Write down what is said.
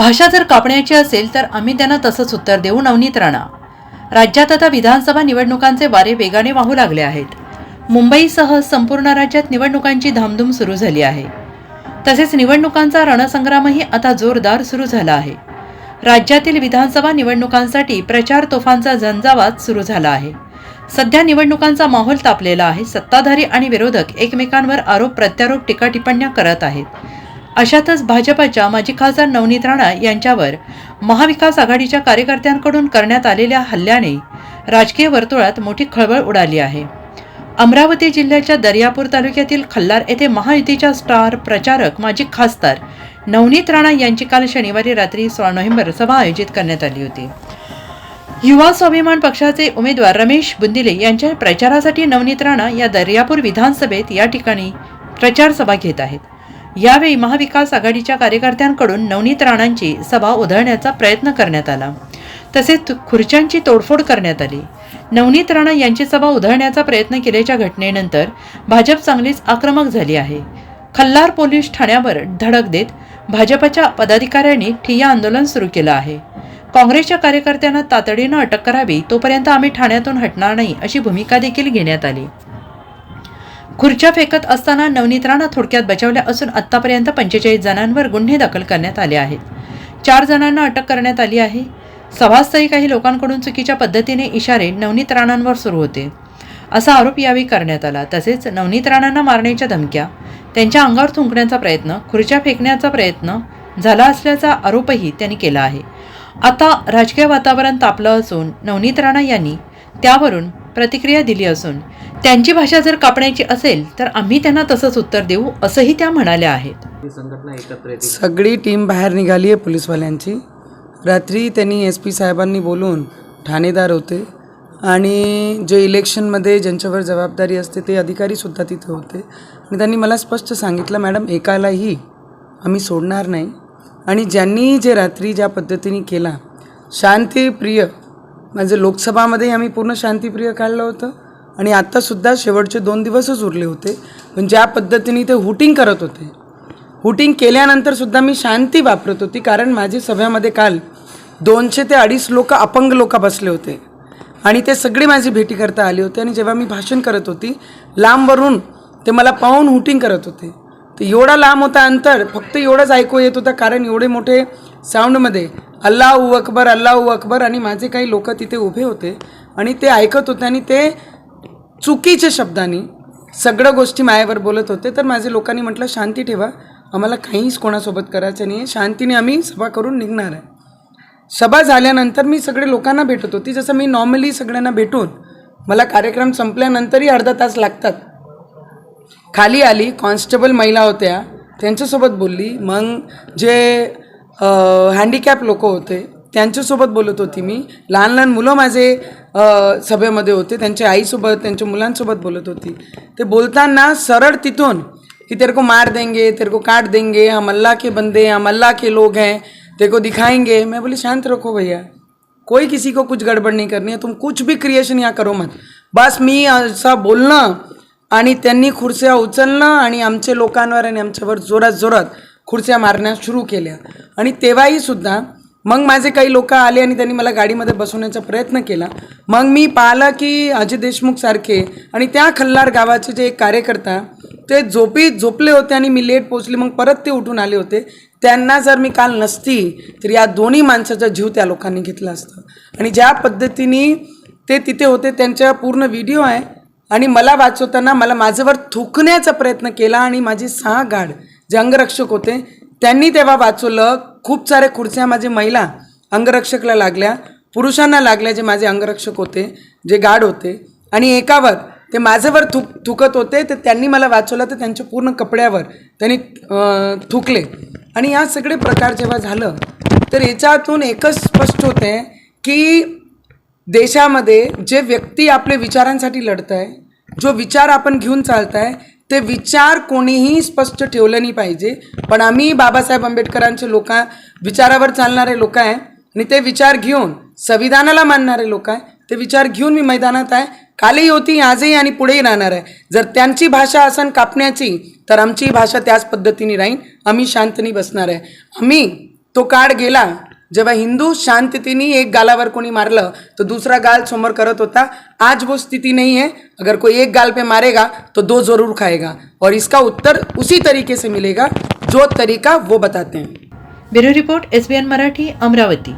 भाषा जर कापण्याची असेल तर आम्ही त्यांना तसंच उत्तर देऊ नवनीत राणा. राज्यात आता विधानसभा निवडणुकांचे वारे वेगाने वाहू लागले आहेत. मुंबईसह संपूर्ण राज्यात निवडणुकांची धामधूम सुरू झाली आहे. तसेच निवडणुकांचा रणसंग्रामही आता जोरदार सुरू झाला आहे. राज्यातील विधानसभा निवडणुकांसाठी प्रचार तोफांचा झंझावात सुरू झाला आहे. सध्या निवडणुकांचा माहोल तापलेला आहे. सत्ताधारी आणि विरोधक एकमेकांवर आरोप प्रत्यारोप टीका टिप्पण्या करत आहेत. अशातच भाजपच्या माजी खासदार नवनीत राणा यांच्यावर महाविकास आघाडीच्या कार्यकर्त्यांकडून करण्यात आलेल्या हल्ल्याने राजकीय वर्तुळात मोठी खळबळ उडाली आहे. अमरावती जिल्ह्याच्या दर्यापूर तालुक्यातील खल्लार येथे महायुतीच्या स्टार प्रचारक माजी खासदार नवनीत राणा यांची काल शनिवारी रात्री सोळा नोव्हेंबर सभा आयोजित करण्यात आली होती. युवा स्वाभिमान पक्षाचे उमेदवार रमेश बुंदिले यांच्या प्रचारासाठी नवनीत राणा या दर्यापूर विधानसभेत या ठिकाणी प्रचारसभा घेत आहेत. यावेळी महाविकास आघाडीच्या कार्यकर्त्यांकडून नवनीत राणांची सभा उधळण्याचा प्रयत्न करण्यात आला. तसेच खुर्च्यांची तोडफोड करण्यात आली. नवनीत राणा यांची सभा उधळण्याचा प्रयत्न केल्याच्या घटनेनंतर भाजप चांगलीच आक्रमक झाली आहे. खल्लार पोलीस ठाण्यावर धडक देत भाजपच्या पदाधिकाऱ्यांनी ठिय्या आंदोलन सुरू केलं आहे. काँग्रेसच्या कार्यकर्त्यांना तातडीनं अटक करावी तोपर्यंत आम्ही ठाण्यातून हटणार नाही अशी भूमिका देखील घेण्यात आली. खुर्च्या फेकत असताना नवनीत राणा थोडक्यात बचावल्या असून आत्तापर्यंत पंचेचाळीस जणांवर गुन्हे दाखल करण्यात आले आहेत. चार जणांना अटक करण्यात आली आहे. सभास्थळी काही लोकांकडून चुकीच्या पद्धतीने इशारे नवनीत राणांवर सुरू होते. असा आरोप यावेळी करण्यात आला. तसेच नवनीत राणांना मारण्याच्या धमक्या त्यांच्या अंगावर थुंकण्याचा प्रयत्न खुर्च्या फेकण्याचा प्रयत्न झाला असल्याचा आरोपही त्यांनी केला आहे. आता राजकीय वातावरण तापलं असून नवनीत राणा यांनी त्यावरून प्रतिक्रिया दिली असून त्यांची भाषा जर कापण्याची असेल तर आम्ही त्यांना तसंच उत्तर देऊ असंही त्या म्हणाल्या आहेत. ही संघटना एकत्र येते सगळी टीम बाहेर निघाली आहे पोलीसवाल्यांची. रात्री त्यांनी एस पी साहेबांनी बोलून ठाणेदार होते आणि जे इलेक्शनमध्ये ज्यांच्यावर जबाबदारी असते ते अधिकारीसुद्धा तिथे होते. आणि त्यांनी मला स्पष्ट सांगितलं मॅडम एकालाही आम्ही सोडणार नाही. आणि ज्यांनी जे रात्री ज्या पद्धतीने केला शांतीप्रिय म्हणजे लोकसभामध्ये आम्ही पूर्ण शांतीप्रिय काढलं होतं. आणि आत्तासुद्धा शेवटचे दोन दिवसच उरले होते. पण ज्या पद्धतीने ते हुटिंग करत होते. हुटिंग केल्यानंतर सुद्धा मी शांती वापरत होती कारण माझी सभ्यामध्ये काल दोनशे ते अडीच लोक अपंग लोक बसले होते. आणि ते सगळी माझी भेटी करता आली होती आणि जेव्हा मी भाषण करत होती लांबवरून ते मला पाहून हुटिंग करत होते. तर एवढा लांब होता अंतर फक्त एवढंच ऐकू येत होतं कारण एवढे मोठे साऊंडमध्ये अल्लाहू अकबर अल्लाहू अकबर आणि माझे काही लोक तिथे उभे होते आणि ते ऐकत होते आणि ते चुकीच्या शब्दांनी सगळ्या गोष्टी मायावर बोलत होते तर माझे लोकांनी म्हटलं शांती ठेवा आम्हाला काहीच कोणासोबत करायचं नाही आहे शांतीने आम्ही सभा करून निघणार आहे. सभा झाल्यानंतर मी सगळे लोकांना भेटत होती जसं मी नॉर्मली सगळ्यांना भेटून मला कार्यक्रम संपल्यानंतरही अर्धा तास लागतात. खाली आली कॉन्स्टेबल महिला होत्या त्यांच्यासोबत बोलली मग जे हँडिकॅप लोक होते त्यांच्यासोबत बोलत होती मी. लहान लहान मुलं माझे सभेमध्ये होते. त्यांच्या आईसोबत त्यांच्या मुलांसोबत बोलत होती. ते बोलताना सरळ तिथून कि तेरे को मार देंगे तेरे को काट देंगे हम अल्लाह के बंदे हम अल्लाह के लोग हैं तेरे को दिखाएंगे. मैं बोली शांत रखो भैया. कोई किसी को कुछ गड़बड़ नहीं करनी है. तुम कुछ भी क्रिएशन या करो मत. बस मी असं बोलणं आणि त्यांनी खुर्च्या उचलणं आणि आमच्या लोकांवर आणि आमच्यावर जोरात जोरात खुर्च्या मारण्यास सुरू केल्या. आणि तेव्हाही सुद्धा मग माझे काही लोक आले आणि त्यांनी मला गाडीमध्ये बसवण्याचा प्रयत्न केला. मग मी पाहिलं की अजय देशमुख सारखे आणि त्या खल्लार गावाचे जे एक कार्यकर्ता ते झोपी झोपले होते आणि मी लेट पोचले मग परत ते उठून आले होते. त्यांना जर मी काल नसती तर या दोन्ही माणसाचा जीव त्या लोकांनी घेतला असता. आणि ज्या पद्धतीने ते तिथे होते त्यांच्या पूर्ण व्हिडिओ आहे. आणि मला वाचवताना मला माझ्यावर थुकण्याचा प्रयत्न केला आणि माझे सहा गाड जे अंगरक्षक होते त्यांनी तेव्हा वाचवलं खूप साऱ्या खुर्च्या माझे महिला अंगरक्षकला लागल्या पुरुषांना लागल्या जे माझे अंगरक्षक होते जे गार्ड होते. आणि एकावर ते माझ्यावर थुक थुकत होते तर त्यांनी मला वाचवलं तर त्यांच्या पूर्ण कपड्यावर त्यांनी थुकले. आणि या सगळे प्रकार जेव्हा झालं तर याच्यातून एकच स्पष्ट होते की देशामध्ये जे व्यक्ती आपले विचारांसाठी लढत आहे जो विचार आपण घेऊन चालत आहे ते विचार कोणीही स्पष्ट ठेवलं नाही पाहिजे. पण आम्ही बाबासाहेब आंबेडकरांचे लोक विचारावर चालणारे लोक आहे आणि ते विचार घेऊन संविधानाला मानणारे लोक आहे ते विचार घेऊन मी मैदानात आहे. कालही होती आजही आणि पुढेही राहणार आहे. जर त्यांची भाषा असन कापण्याची तर आमची भाषा त्याच पद्धतीने राहीन. आम्ही शांतनी बसणार आहे. आम्ही तो काळ गेला जेव्हा हिंदू शांततेने एक गालावर कोणी मारलं तो दूसरा गाल समोर करत होता, आज वो स्थिति नहीं है. अगर कोई एक गाल पे मारेगा तो दो ज़रूर खाएगा. और इसका उत्तर उसी तरीके से मिलेगा, जो तरीका वो बताते हैं. Bureau report S B N Marathi, Amravati.